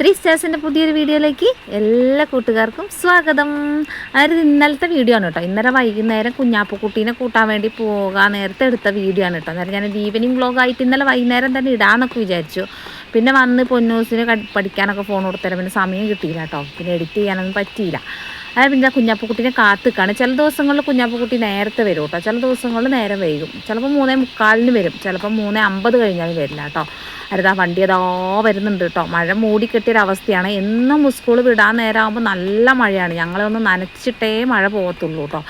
Three സ്റ്റാർസിന്റെ പുതിയൊരു വീഡിയോയിലേക്ക് എല്ലാ കൂട്ടുകാർക്കും സ്വാഗതം. അതായത് ഇന്നലത്തെ വീഡിയോ ആണ് കേട്ടോ. ഇന്നലെ വൈകുന്നേരം കുഞ്ഞാപ്പുക്കുട്ടീനെ കൂട്ടാൻ വേണ്ടി പോകാൻ നേരത്തെ എടുത്ത വീഡിയോ ആണ് കേട്ടോ. അന്നേരം ഞാൻ ഈവനിങ് വ്ളോഗായിട്ട് ഇന്നലെ വൈകുന്നേരം തന്നെ ഇടാമെന്നൊക്കെ വിചാരിച്ചു. പിന്നെ വന്ന് പൊന്നൂസിന് പഠിക്കാനൊക്കെ ഫോൺ കൊടുത്തരാൻ പിന്നെ സമയം കിട്ടിയില്ല കേട്ടോ. പിന്നെ എഡിറ്റ് ചെയ്യാനൊന്നും പറ്റിയില്ല. അതായത് പിന്നെ കുഞ്ഞാപ്പുക്കുട്ടീനെ കാത്തുക്കാണ്. ചില ദിവസങ്ങളിൽ കുഞ്ഞാപ്പുക്കുട്ടി നേരത്തെ വരും കേട്ടോ. ചില ദിവസങ്ങളിൽ നേരം വൈകും. ചിലപ്പോൾ മൂന്നേ മുക്കാലിന് വരും. ചിലപ്പോൾ മൂന്നേ അമ്പത് കഴിഞ്ഞാലും വരില്ല കേട്ടോ. അരുതാ വണ്ടി അതാ വരുന്നുണ്ട് കേട്ടോ. മഴ മൂടിക്കെട്ടിയൊരവസ്ഥയാണ് എന്നും സ്കൂൾ വിടാൻ നേരമാകുമ്പോൾ നല്ല മഴയാണ്. ഞങ്ങളൊന്ന് നനച്ചിട്ടേ മഴ പോകത്തുള്ളൂ കേട്ടോ.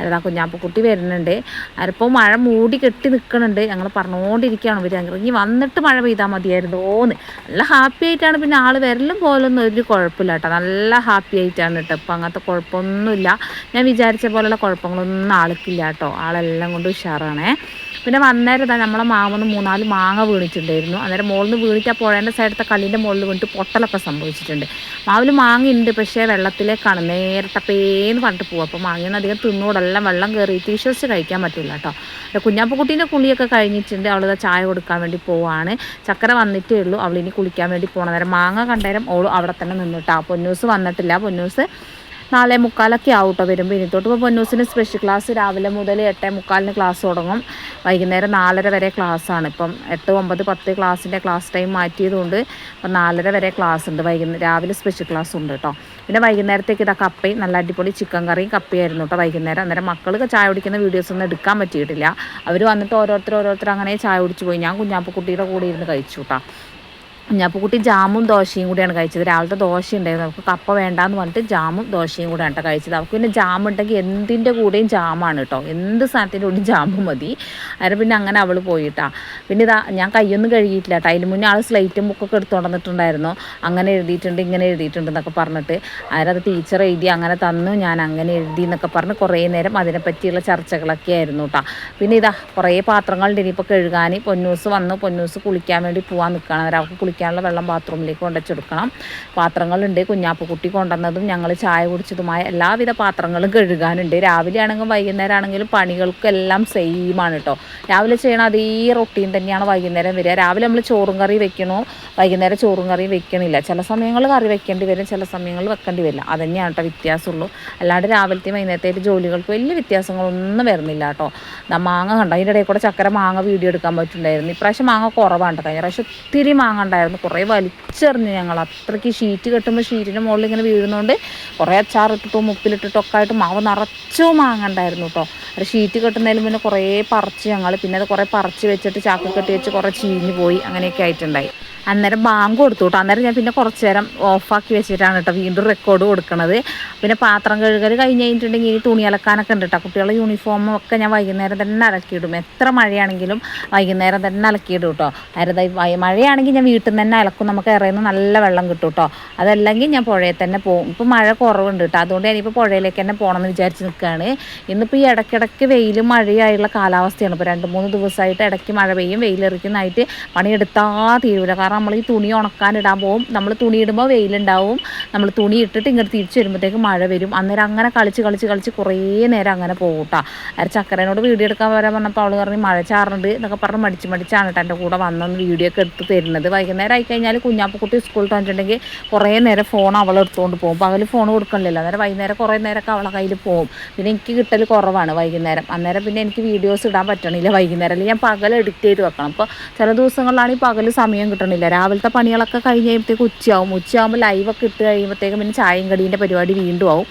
അരുതാ കുഞ്ഞാപ്പക്കുട്ടി വരുന്നുണ്ട്. അതിപ്പോൾ മഴ മൂടി കെട്ടി നിൽക്കുന്നുണ്ട് ഞങ്ങൾ പറഞ്ഞുകൊണ്ടിരിക്കുകയാണ് ഇവർ ഇറങ്ങി വന്നിട്ട് മഴ പെയ്താൽ മതിയായിരുന്നോന്ന്. നല്ല ഹാപ്പി ആയിട്ടാണ് പിന്നെ ആൾ വരലും പോലൊന്നും ഒരു കുഴപ്പമില്ല കേട്ടോ. നല്ല ഹാപ്പി ആയിട്ടാണ് കേട്ടോ. ഇപ്പം അങ്ങനത്തെ കുഴപ്പമൊന്നുമില്ല. ഞാൻ വിചാരിച്ച പോലുള്ള കുഴപ്പങ്ങളൊന്നും ആൾക്കില്ല കേട്ടോ. ആളെല്ലാം കൊണ്ട് ഉഷാറാണേ. പിന്നെ വന്നേരം തന്നെ നമ്മളെ മാമന്ന് മൂന്നാൽ മാങ്ങ വീണിട്ടുണ്ടായിരുന്നു. അന്നേരം മുകളിൽ നിന്ന് വീണിട്ട് പുഴേന്റെ സൈഡത്തെ കല്ലിന്റെ മുകളിൽ വീണിട്ട് പൊട്ടലൊക്കെ സംഭവിച്ചിട്ടുണ്ട്. മാവിൽ മാങ്ങ ഉണ്ട് പക്ഷേ വെള്ളത്തിലേക്കാണ് നേരത്തെ പേന്ന് പറഞ്ഞിട്ട് പോകും അപ്പോൾ മാങ്ങയൊന്നും അധികം തിന്നൂടെല്ലാം വെള്ളം കയറിയിട്ട് വിശ്വസിച്ച് കഴിക്കാൻ പറ്റില്ല കേട്ടോ കുഞ്ഞാപ്പക്കുട്ടീന്റെ കുളിയൊക്കെ കഴിഞ്ഞിട്ടുണ്ട്. അവൾ ചായ കൊടുക്കാൻ വേണ്ടി പോവാണ്. ചക്കര വന്നിട്ടേ ഉള്ളൂ. അവളിനി കുളിക്കാൻ വേണ്ടി പോകണം നേരം മാങ്ങ കണ്ടേരം ഓൾ അവിടെ തന്നെ നിന്നിട്ടാ. പൊന്നൂസ് വന്നിട്ടില്ല. പൊന്നൂസ് നാലേ മുക്കാലൊക്കെ ആവും കേട്ടോ വരുമ്പോൾ ഇനിത്തോട്ട് ഇപ്പോൾ പൊന്നൂസിന് സ്പെഷ്യൽ ക്ലാസ് രാവിലെ മുതൽ എട്ടേ മുക്കാലിന് ക്ലാസ് തുടങ്ങും. വൈകുന്നേരം നാലര വരെ ക്ലാസ്സാണ് ഇപ്പം എട്ട് ഒമ്പത് പത്ത് ക്ലാസ്സിന്റെ ക്ലാസ് ടൈം മാറ്റിയതുകൊണ്ട് ഇപ്പം നാലര വരെ ക്ലാസ് ഉണ്ട്. വൈകുന്നേരം രാവിലെ സ്പെഷ്യൽ ക്ലാസ് ഉണ്ട് കേട്ടോ പിന്നെ വൈകുന്നേരത്തേക്ക് ഇതാ കപ്പയും നല്ല അടിപൊളി ചിക്കൻ കറിയും കപ്പയായിരുന്നു കേട്ടോ വൈകുന്നേരം. അന്നേരം മക്കൾക്ക് ചായ കുടിക്കുന്ന വീഡിയോസ് ഒന്നും എടുക്കാൻ പറ്റിയിട്ടില്ല. അവർ വന്നിട്ട് ഓരോരുത്തർ ഓരോരുത്തർ അങ്ങനെ ചായ കുടിച്ച് പോയി. ഞാൻ കുഞ്ഞാപ്പക്കുട്ടിയുടെ കൂടെ ഇരുന്ന് കഴിച്ചു കേട്ടോ കുഞ്ഞാപ്പുക്കുട്ടി ജാമും ദോശയും കൂടിയാണ് കഴിച്ചത്. രാവിലത്തെ ദോശ ഉണ്ടായിരുന്നു. അവൾക്ക് കപ്പ വേണ്ടാന്ന് പറഞ്ഞിട്ട് ജാമും ദോശയും കൂടെയാണ് കേട്ടോ കഴിച്ചത്. അവൾക്ക് പിന്നെ ജാം ഉണ്ടെങ്കിൽ എന്തിന്റെ കൂടെയും ജാമാണ് കേട്ടോ. എന്ത് സാധനത്തിന്റെ കൂടെയും ജാമും മതി. അതിന് പിന്നെ അങ്ങനെ അവൾ പോയിട്ടാ പിന്നെ ഇതാ ഞാൻ കയ്യൊന്നും കഴുകിയിട്ടില്ല കേട്ടോ. അതിന് മുന്നേ ആൾ സ്ലേറ്റും ബുക്കൊക്കെ എടുത്ത് കൊണ്ടുവന്നിട്ടുണ്ടായിരുന്നു. അങ്ങനെ എഴുതിയിട്ടുണ്ട് ഇങ്ങനെ എഴുതിയിട്ടുണ്ട് എന്നൊക്കെ പറഞ്ഞിട്ട്. അതിനത് ടീച്ചർ എഴുതി അങ്ങനെ തന്നു. ഞാൻ അങ്ങനെ എഴുതി എന്നൊക്കെ പറഞ്ഞ് കുറേ നേരം അതിനെപ്പറ്റിയുള്ള ചർച്ചകളൊക്കെ ആയിരുന്നു കേട്ടോ. പിന്നെ ഇതാ കുറേ പാത്രങ്ങളുണ്ട്. ഇനിയിപ്പോൾ കഴുകാൻ പൊന്നൂസ് വന്നു. പൊന്നൂസ് കുളിക്കാൻ വേണ്ടി പോകാൻ നിൽക്കുകയാണ്. അവർക്ക് അവൾക്ക് കുളിക്കാനുള്ള വെള്ളം ബാത്റൂമിലേക്ക് കൊണ്ടുവച്ചെടുക്കണം. പാത്രങ്ങളുണ്ട്. കുഞ്ഞാപ്പുകുട്ടി കൊണ്ടുവന്നതും ഞങ്ങൾ ചായ കുടിച്ചതുമായ എല്ലാവിധ പാത്രങ്ങളും കഴുകാനുണ്ട്. രാവിലെ ആണെങ്കിലും വൈകുന്നേരം ആണെങ്കിലും പണികൾക്കെല്ലാം സെയിമാണ് കേട്ടോ രാവിലെ ചെയ്യണ അതേ റൊട്ടീൻ തന്നെയാണ് വൈകുന്നേരം വരിക. രാവിലെ നമ്മൾ ചോറും കറി വെക്കണോ? വൈകുന്നേരം ചോറും കറി വെക്കണില്ല. ചില സമയങ്ങളിൽ കറി വെക്കേണ്ടി വരും. ചില സമയങ്ങളിൽ വെക്കേണ്ടി വരില്ല. അത് തന്നെയാണ് കേട്ടോ വ്യത്യാസമുള്ളൂ. അല്ലാണ്ട് രാവിലത്തെയും വൈകുന്നേരത്തെ ജോലികൾക്ക് വലിയ വ്യത്യാസങ്ങളൊന്നും വരുന്നില്ല കേട്ടോ മാങ്ങ കണ്ടോ? അതിന്റെ ഇടയിൽ കൂടെ ചക്കര മാങ്ങ വീഡിയോ എടുക്കാൻ പറ്റുന്നുണ്ടായിരുന്നു ഇപ്രാവശ്യം മാങ്ങ കുറവാണ് കഴിഞ്ഞ പ്രാവശ്യം ഒത്തിരി മാങ്ങ ഉണ്ടായിരുന്നു. കുറേ വലിച്ചെറിഞ്ഞു ഞങ്ങൾ. അത്രയ്ക്ക് ഷീറ്റ് കെട്ടുമ്പോൾ ഷീറ്റിന്റെ മുകളിൽ ഇങ്ങനെ വീഴുന്നതുകൊണ്ട് കുറേ അച്ചാറിട്ടിട്ടും ഉപ്പിലിട്ടിട്ടും ഒക്കെ ആയിട്ട് മാവ് നിറച്ചോ മാങ്ങണ്ടായിരുന്നു കേട്ടോ അത് ഷീറ്റ് കെട്ടുന്നതിന് മുന്നേ കുറേ പറിച്ച് ഞങ്ങൾ പിന്നെ അത് കുറേ പറിച്ച് വെച്ചിട്ട് ചാക്ക് കെട്ടി വെച്ച് കുറേ ചീഞ്ഞ് പോയി. അങ്ങനെയൊക്കെ ആയിട്ടുണ്ടായി. അന്നേരം ബാങ്ക് കൊടുത്തു കേട്ടോ അന്നേരം ഞാൻ പിന്നെ കുറച്ച് നേരം ഓഫാക്കി വെച്ചിട്ടാണ് കേട്ടോ വീണ്ടും റെക്കോർഡ് കൊടുക്കണത്. പിന്നെ പാത്രം കഴുകൽ കഴിഞ്ഞ് കഴിഞ്ഞിട്ടുണ്ടെങ്കിൽ ഇനി തുണി അലക്കാനൊക്കെ ഉണ്ട് കേട്ടോ കുട്ടികളുടെ യൂണിഫോമും ഒക്കെ ഞാൻ വൈകുന്നേരം തന്നെ അലക്കിയിടും. എത്ര മഴയാണെങ്കിലും വൈകുന്നേരം തന്നെ അലക്കിയിടും കേട്ടോ അതായത് മഴയാണെങ്കിൽ ഞാൻ വീട്ടിൽ നിന്ന് തന്നെ അലക്കും. നമുക്ക് ഇറയുന്ന നല്ല വെള്ളം കിട്ടും കേട്ടോ അതല്ലെങ്കിൽ ഞാൻ പുഴയിൽ തന്നെ പോകും. ഇപ്പോൾ മഴ കുറവുണ്ട് കേട്ടോ അതുകൊണ്ട് ഞാനിപ്പോൾ പുഴയിലേക്ക് തന്നെ പോകണമെന്ന് വിചാരിച്ച് നിൽക്കുകയാണ്. ഇന്നിപ്പോൾ ഈ ഇടയ്ക്കിടയ്ക്ക് വെയിലും മഴയായുള്ള കാലാവസ്ഥയാണ്. ഇപ്പോൾ രണ്ട് മൂന്ന് ദിവസമായിട്ട് ഇടയ്ക്ക് മഴ പെയ്യും. വെയിലെറിക്കുന്നതായിട്ട് പണിയെടുത്താൽ തീരൂല. കാരണം നമ്മൾ ഈ തുണി ഉണക്കാനിടാൻ പോകും നമ്മൾ തുണി ഇടുമ്പോൾ വെയിലുണ്ടാവും. നമ്മൾ തുണി ഇട്ടിട്ട് ഇങ്ങോട്ട് തിരിച്ച് വരുമ്പോഴത്തേക്ക് മഴ വരും. അന്നേരം അങ്ങനെ കളിച്ച് കളിച്ച് കളിച്ച് കുറേ നേരം അങ്ങനെ പോകും കേട്ടോ ചക്കരനോട് വീഡിയോ എടുക്കാൻ വരാൻ പറഞ്ഞപ്പോൾ അവൾ പറഞ്ഞ് മഴ ചാറുണ്ട് എന്നൊക്കെ പറഞ്ഞ് മടിച്ച് മടിച്ചാണ് കേട്ടോ എന്റെ കൂടെ വന്നൊന്ന് വീഡിയോ ഒക്കെ എടുത്ത് തരുന്നത്. വൈകുന്നേരം ആയി കഴിഞ്ഞാൽ കുഞ്ഞാപ്പക്കുട്ടി സ്കൂളിൽ വന്നിട്ടുണ്ടെങ്കിൽ കുറേ നേരം ഫോൺ അവൾ എടുത്തുകൊണ്ട് പോകും. പകൽ ഫോൺ കൊടുക്കണില്ലല്ലോ. അന്നേരം വൈകുന്നേരം കുറേ നേരമൊക്കെ അവളെ കയ്യിൽ പോകും. പിന്നെ എനിക്ക് കിട്ടൽ കുറവാണ് വൈകുന്നേരം. അന്നേരം പിന്നെ എനിക്ക് വീഡിയോസ് ഇടാൻ പറ്റണില്ല വൈകുന്നേരം. അല്ലെങ്കിൽ ഞാൻ പകൽ എഡിറ്റ് ചെയ്ത് വെക്കണം. അപ്പോൾ ചില ദിവസങ്ങളിലാണെങ്കിൽ പകൽ സമയം കിട്ടണില്ല. രാവിലത്തെ പണികളൊക്കെ കഴിഞ്ഞ് കഴിയുമ്പോഴത്തേക്ക് ഉച്ചയാവും. ഉച്ചയാകുമ്പോൾ ലൈവൊക്കെ ഇട്ട് കഴിയുമ്പോഴത്തേക്കും പിന്നെ ചായയും കടീന്റെ പരിപാടി വീണ്ടും ആവും.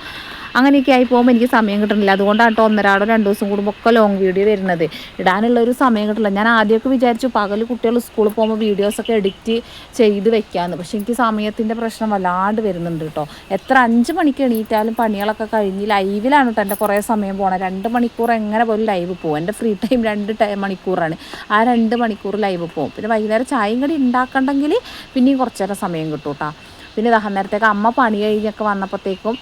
അങ്ങനെയൊക്കെ ആയി പോകുമ്പോൾ എനിക്ക് സമയം കിട്ടുന്നില്ല അതുകൊണ്ടാണ് കേട്ടോ ഒന്നരാടോ രണ്ട് ദിവസം കൂടുമ്പോൾ ഒക്കെ ലോങ് വീഡിയോ വരുന്നത്. ഇടാനുള്ള ഒരു സമയം കിട്ടില്ല ഞാൻ ആദ്യമൊക്കെ വിചാരിച്ചു പകൽ കുട്ടികൾ സ്കൂളിൽ പോകുമ്പോൾ വീഡിയോസൊക്കെ എഡിറ്റ് ചെയ്ത് വെക്കാമെന്ന് പക്ഷെ എനിക്ക് സമയത്തിന്റെ പ്രശ്നം വല്ലാണ്ട് വരുന്നുണ്ട് കേട്ടോ എത്ര അഞ്ച് മണിക്ക് എണീറ്റാലും പണികളൊക്കെ കഴിഞ്ഞ് ലൈവിലാണ് കേട്ടോ എന്റെ കുറേ സമയം പോകണം രണ്ട് മണിക്കൂർ എങ്ങനെ പോലും ലൈവ് പോകും എന്റെ ഫ്രീ ടൈം രണ്ട് മണിക്കൂറാണ്. ആ രണ്ട് മണിക്കൂർ ലൈവ് പോകും പിന്നെ വൈകുന്നേരം ചായയും കടി ഉണ്ടാക്കണ്ടെങ്കിൽ പിന്നെയും കുറച്ച് നേരം സമയം കിട്ടും കേട്ടോ പിന്നെ ഇതാ അമ്മ പണി കഴിഞ്ഞൊക്കെ വന്നപ്പോഴത്തേക്കും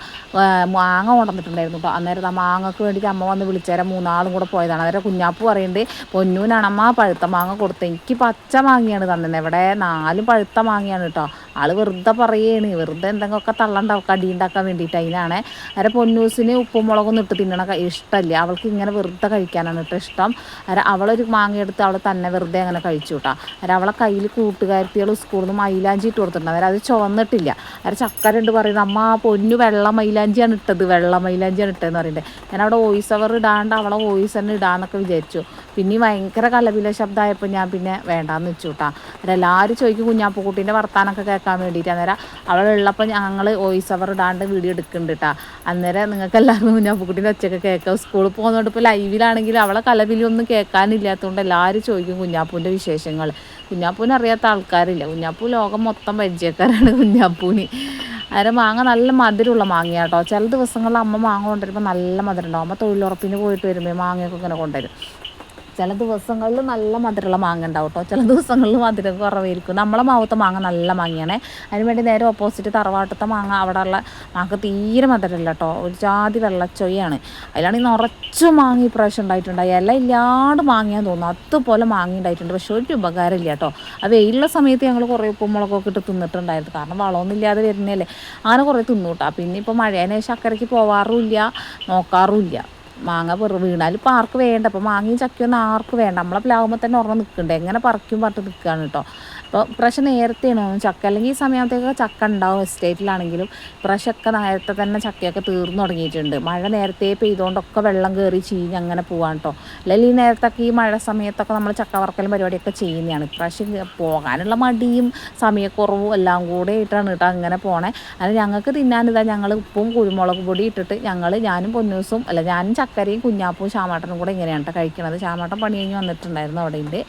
മാങ്ങ കൊണ്ടുവന്നിട്ടുണ്ടായിരുന്നു കേട്ടോ അന്നേരം ആ മാങ്ങക്ക് വേണ്ടിയിട്ട് അമ്മ വന്ന് വിളിച്ചേരം മൂന്നാളും കൂടെ പോയതാണ്. അന്നേരം കുഞ്ഞാപ്പ് പറയുന്നുണ്ട് പൊന്നൂനാണമ്മ പഴുത്ത മാങ്ങ കൊടുത്തത് എനിക്ക് പച്ച മാങ്ങയാണ് തന്നെ ഇവിടെ നാലും പഴുത്ത മാങ്ങയാണ് കേട്ടോ ആൾ വെറുതെ പറയുകയാണ് വെറുതെ എന്തെങ്കിലുമൊക്കെ തള്ളണ്ടാവും കടി ഉണ്ടാക്കാൻ വേണ്ടിയിട്ട്. അതിനാണ് അര പൊന്നൂസിന് ഉപ്പും മുളകൊന്നും ഇട്ട് തിന്നണ ഇഷ്ടമല്ല അവൾക്ക് ഇങ്ങനെ വെറുതെ കഴിക്കാനാണ് കേട്ടോ ഇഷ്ടം. അര അവളൊരു മാങ്ങ എടുത്ത് അവൾ തന്നെ വെറുതെ അങ്ങനെ കഴിച്ചു കേട്ടോ അര അവളെ കയ്യിൽ കൂട്ടുകാരത്തികൾ സ്കൂളിൽ നിന്ന് മൈലാഞ്ചി ഇട്ട് കൊടുത്തിട്ടുണ്ട്. അവരത് ചുവന്നിട്ടില്ല. അര ചക്കരുണ്ട് പറയുന്നത് അമ്മ പൊന്നു വെള്ള മൈലാഞ്ചിയാണ് ഇട്ടത്. വെള്ള മൈലാഞ്ചിയാണ് ഇട്ടതെന്ന് പറയുന്നത് ഞാൻ അവിടെ വോയിസ് അവർ ഇടാണ്ട് അവളെ വോയിസ് തന്നെ ഇടാന്നൊക്കെ വിചാരിച്ചു. പിന്നെ ഭയങ്കര കലപില ശബ്ദമായപ്പോൾ ഞാൻ പിന്നെ വേണ്ടാന്ന് വെച്ചു കേട്ടോ എല്ലാവരും ചോദിക്കും കുഞ്ഞാപ്പുക്കുട്ടീന്റെ വർത്താനമൊക്കെ കേൾക്കാൻ വേണ്ടിയിട്ട് അന്നേരം അവളുള്ളപ്പോൾ ഞങ്ങൾ വോയിസ് ഓവർ ഇടാണ്ട് വീഡിയോ എടുക്കുന്നുണ്ട് കേട്ടോ അന്നേരം നിങ്ങൾക്ക് എല്ലാവർക്കും കുഞ്ഞാപ്പുക്കുട്ടീന്റെ ഒച്ചയൊക്കെ കേൾക്കാം. സ്കൂളിൽ പോകുന്നതുകൊണ്ട് ഇപ്പോൾ ലൈവിലാണെങ്കിൽ അവളെ കലപിലൊന്നും കേൾക്കാനില്ലാത്തതുകൊണ്ട് എല്ലാവരും ചോദിക്കും കുഞ്ഞാപ്പൂന്റെ വിശേഷങ്ങൾ കുഞ്ഞാപ്പൂവിനെ അറിയാത്ത ആൾക്കാരില്ല. കുഞ്ഞാപ്പൂ ലോകം മൊത്തം പരിചയക്കാരാണ് കുഞ്ഞാപ്പൂവിന്. അര മാങ്ങ നല്ല മധുരമുള്ള മാങ്ങയാട്ടോ ചില ദിവസങ്ങളിൽ അമ്മ മാങ്ങ കൊണ്ടുവരുമ്പോൾ നല്ല മധുരം ഉണ്ടാവും. അമ്മ തൊഴിലുറപ്പിന് പോയിട്ട് വരുമ്പോൾ മാങ്ങയൊക്കെ ഇങ്ങനെ കൊണ്ടുവരും. ചില ദിവസങ്ങളിൽ നല്ല മധുരമുള്ള മാങ്ങ ഉണ്ടാവും കേട്ടോ ചില ദിവസങ്ങളിൽ മധുരം കുറവായിരിക്കും. നമ്മളെ മാവത്തെ മാങ്ങ നല്ല മാങ്ങയാണ്. അതിന് വേണ്ടി നേരെ ഓപ്പോസിറ്റ് തറവാട്ടത്തെ മാങ്ങ അവിടെ ഉള്ള മാങ്ങ തീരെ മധുരമില്ല കേട്ടോ ഒരു ജാതി വെള്ളച്ചൊയ്യാണ്. അതിലാണെങ്കിൽ നിറച്ച് മാങ്ങ ഇപ്രാവശ്യം ഉണ്ടായിട്ടുണ്ടായി ഇല ഇല്ലാണ്ട് മാങ്ങിയാന്ന് തോന്നുന്നു. അതുപോലെ മാങ്ങ ഉണ്ടായിട്ടുണ്ട്. പക്ഷെ ഒരു ഉപകാരമില്ല കേട്ടോ ആ വെയിലുള്ള സമയത്ത് ഞങ്ങൾ കുറേ ഉപ്പും മുളകൊക്കെ ഇട്ട് തിന്നിട്ടുണ്ടായിരുന്നു. കാരണം വളമൊന്നും ഇല്ലാതെ വരുന്നതല്ലേ. അങ്ങനെ കുറേ തിന്നു പിന്നെ ഇപ്പോൾ മഴേനെ അക്കരയ്ക്ക് പോവാറുമില്ല നോക്കാറുമില്ല. മാങ്ങ വെറു വീണാൽ ഇപ്പോൾ ആർക്ക് വേണ്ട. അപ്പോൾ മാങ്ങയും ചക്കയൊന്നും ആർക്ക് വേണ്ട. നമ്മളെ പ്ലാവുമ്പോൾ തന്നെ ഉറങ്ങി നിൽക്കണ്ടേ എങ്ങനെ പറിക്കും പറഞ്ഞിട്ട് നിൽക്കുകയാണ് കേട്ടോ അപ്പോൾ ഇപ്രാവശ്യം നേരത്തെയാണ് ചക്ക? അല്ലെങ്കിൽ ഈ സമയത്തേക്ക് ചക്ക ഉണ്ടാവും എസ്റ്റേറ്റിലാണെങ്കിലും ഇപ്രാവശ്യമൊക്കെ നേരത്തെ തന്നെ ചക്കയൊക്കെ തീർന്നു തുടങ്ങിയിട്ടുണ്ട്. മഴ നേരത്തെ പെയ്തുകൊണ്ടൊക്കെ വെള്ളം കയറി ചീഞ്ഞ് അങ്ങനെ പോവാണ് കേട്ടോ അല്ലെങ്കിൽ ഈ നേരത്തൊക്കെ ഈ മഴ സമയത്തൊക്കെ നമ്മൾ ചക്ക വറക്കലും പരിപാടിയൊക്കെ ചെയ്യുന്നതാണ്. ഇപ്രാവശ്യം പോകാനുള്ള മടിയും സമയക്കുറവും എല്ലാം കൂടെ ആയിട്ടാണ് കേട്ടോ അങ്ങനെ പോണേ. അത് ഞങ്ങൾക്ക് തിന്നാനിതാ ഞങ്ങൾ ഉപ്പും കുരുമുളക് പൊടി ഇട്ടിട്ട് ഞങ്ങൾ ഞാനും പൊന്നൂസും അല്ല ഞാനും ചക്കരയും കുഞ്ഞാപ്പും ശ്യാമാട്ടനും കൂടെ ഇങ്ങനെയാണ് കേട്ടോ കഴിക്കണത്. ശ്യാമാട്ടൻ പണി കഴിഞ്ഞ് വന്നിട്ടുണ്ടായിരുന്നു അവിടെ ഉണ്ട്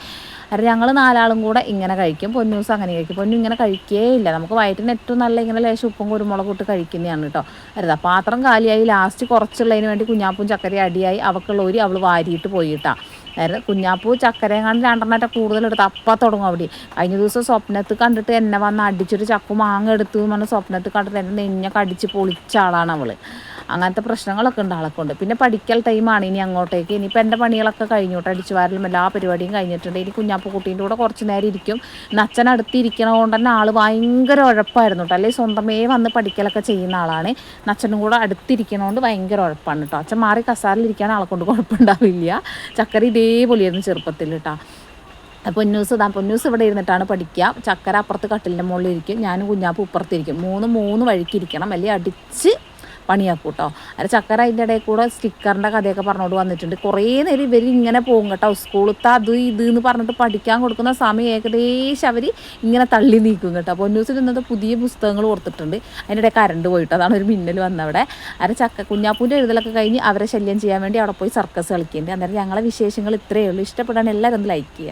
അത് ഞങ്ങൾ നാലാളും കൂടെ ഇങ്ങനെ കഴിക്കും. പൊന്നൂസ് അങ്ങനെ കഴിക്കും. പൊന്നു ഇങ്ങനെ കഴിക്കേ ഇല്ല. നമുക്ക് വയറ്റിന് ഏറ്റവും നല്ല ഇങ്ങനെ ലേശം ഉപ്പും കുരുമുളകും ഇട്ട് കഴിക്കുന്നതാണ് കേട്ടോ അരുതാ. പാത്രം കാലിയായി. ലാസ്റ്റ് കുറച്ചുള്ളതിന് വേണ്ടി കുഞ്ഞാപ്പും ചക്കരയും അടിയായി. അവക്കുള്ള ഒരു അവൾ വാരിയിട്ട് പോയിട്ടാ അതായത് കുഞ്ഞാപ്പൂ ചക്കരയും കണ്ട് രണ്ടെണ്ണത്തെ കൂടുതലെടുത്ത് അപ്പം തുടങ്ങും അവിടെ. കഴിഞ്ഞ ദിവസം സ്വപ്നത്ത് കണ്ടിട്ട് എന്നെ വന്ന് അടിച്ചൊരു ചക്കു മാങ്ങ എടുത്തു എന്ന് പറഞ്ഞ് സ്വപ്നത്ത് കണ്ടിട്ട് എന്നെ നെഞ്ഞൊക്കെ അടിച്ച് പൊളിച്ച ആളാണ് അവൾ അങ്ങനത്തെ പ്രശ്നങ്ങളൊക്കെ ഉണ്ട് ആളൊക്കെ കൊണ്ട് പിന്നെ പഠിക്കൽ ടൈമാണ് ഇനി അങ്ങോട്ടേക്ക്. ഇനിയിപ്പോൾ എന്റെ പണികളൊക്കെ കഴിഞ്ഞോട്ടെ അടിച്ചു വാരലും എല്ലാ പരിപാടിയും കഴിഞ്ഞിട്ടുണ്ട്. ഇനി കുഞ്ഞാപ്പൂ കുട്ടീന്റെ കൂടെ കുറച്ച് നേരം ഇരിക്കും. നച്ചൻ കൊണ്ട് തന്നെ ആൾ ഭയങ്കര ഉഴപ്പായിരുന്നു കേട്ടോ. അല്ലെങ്കിൽ സ്വന്തമേ വന്ന് പഠിക്കലൊക്കെ ചെയ്യുന്ന ആളാണ്. നച്ചനും കൂടെ അടുത്തിരിക്കണോണ്ട് ഭയങ്കര ഉഴപ്പാണ് കേട്ടോ. അച്ഛൻ മാറി കസാറിലിരിക്കാൻ ആളെ കൊണ്ട് കുഴപ്പമുണ്ടാവില്ല. ചക്കര ഇതേപോലെയായിരുന്നു ചെറുപ്പത്തിൽ കേട്ടോ പൊന്നൂസ് ഇതാ പൊന്നൂസ് ഇവിടെ ഇരുന്നിട്ടാണ് പഠിക്കുക. ചക്കര അപ്പുറത്ത് കട്ടിലിന്റെ മുകളിലിരിക്കും. ഞാനും കുഞ്ഞാപ്പ് ഇപ്പുറത്തിരിക്കും. മൂന്ന് മൂന്ന് വഴിക്ക് ഇരിക്കണം. അല്ലെങ്കിൽ അടിച്ച് പണിയാക്കും കേട്ടോ അത് ചക്കര അതിന്റെ ഇടയിൽ കൂടെ സ്റ്റിക്കറിന്റെ കഥയൊക്കെ പറഞ്ഞോണ്ട് വന്നിട്ടുണ്ട്. കുറേ നേരം ഇവർ ഇങ്ങനെ പോകും കേട്ടോ. സ്കൂളത്തെ അത് ഇത് എന്ന് പറഞ്ഞിട്ട് പഠിക്കാൻ കൊടുക്കുന്ന സമയം ഏകദേശം അവർ ഇങ്ങനെ തള്ളി നീക്കും കേട്ടോ. പൊന്നൂസിൽ ഇന്നത്തെ പുതിയ പുസ്തകങ്ങൾ ഓർത്തിട്ടുണ്ട്. അതിന്റെ ഇടയിൽ കറണ്ട് പോയിട്ട് അതാണ് ഒരു മിന്നൽ വന്നവിടെ. അത് ചക്ക കുഞ്ഞാപ്പൂന്റെ എഴുതലൊക്കെ കഴിഞ്ഞ് അവരെ ശല്യം ചെയ്യാൻ വേണ്ടി അവിടെ പോയി സർക്കസ് കളിക്കുന്നുണ്ട് അന്നേരം ഞങ്ങളെ വിശേഷങ്ങൾ ഇത്രയേ ഉള്ളൂ. ഇഷ്ടപ്പെടാൻ എല്ലാവരും ഒന്ന് ലൈക്ക് ചെയ്യുക.